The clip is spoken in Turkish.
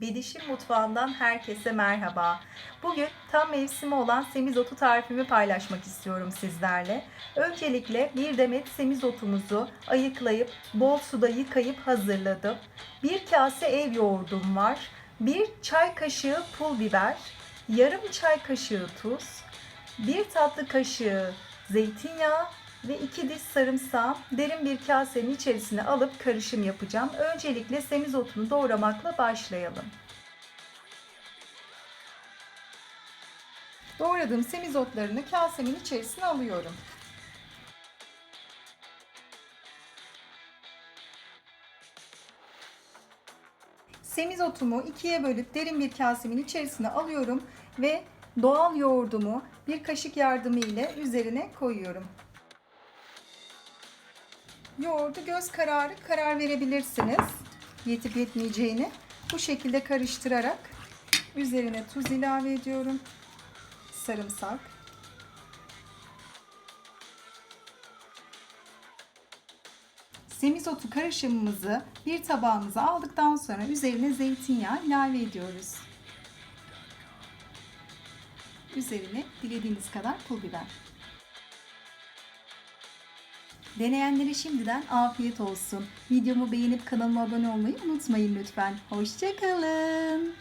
Bedişim Mutfağı'ndan herkese merhaba. Bugün tam mevsimi olan semizotu tarifimi paylaşmak istiyorum sizlerle. Öncelikle bir demet semizotumuzu ayıklayıp bol suda yıkayıp hazırladım. Bir kase ev yoğurdum var. Bir çay kaşığı pul biber, yarım çay kaşığı tuz, bir tatlı kaşığı zeytinyağı ve iki diş sarımsağı derin bir kasenin içerisine alıp karışım yapacağım. Öncelikle semizotunu doğramakla başlayalım. Doğradığım semizotlarını kasemin içerisine alıyorum. Semizotumu ikiye bölüp derin bir kasemin içerisine alıyorum ve doğal yoğurdumu bir kaşık yardımı ile üzerine koyuyorum. Yoğurdu göz kararı karar verebilirsiniz. Yetip yetmeyeceğini. Bu şekilde karıştırarak üzerine tuz ilave ediyorum. Sarımsak. Semizotu karışımımızı bir tabağımıza aldıktan sonra üzerine zeytinyağı ilave ediyoruz. Üzerine dilediğiniz kadar pul biber. Deneyenlere şimdiden afiyet olsun. Videomu beğenip kanalıma abone olmayı unutmayın lütfen. Hoşçakalın.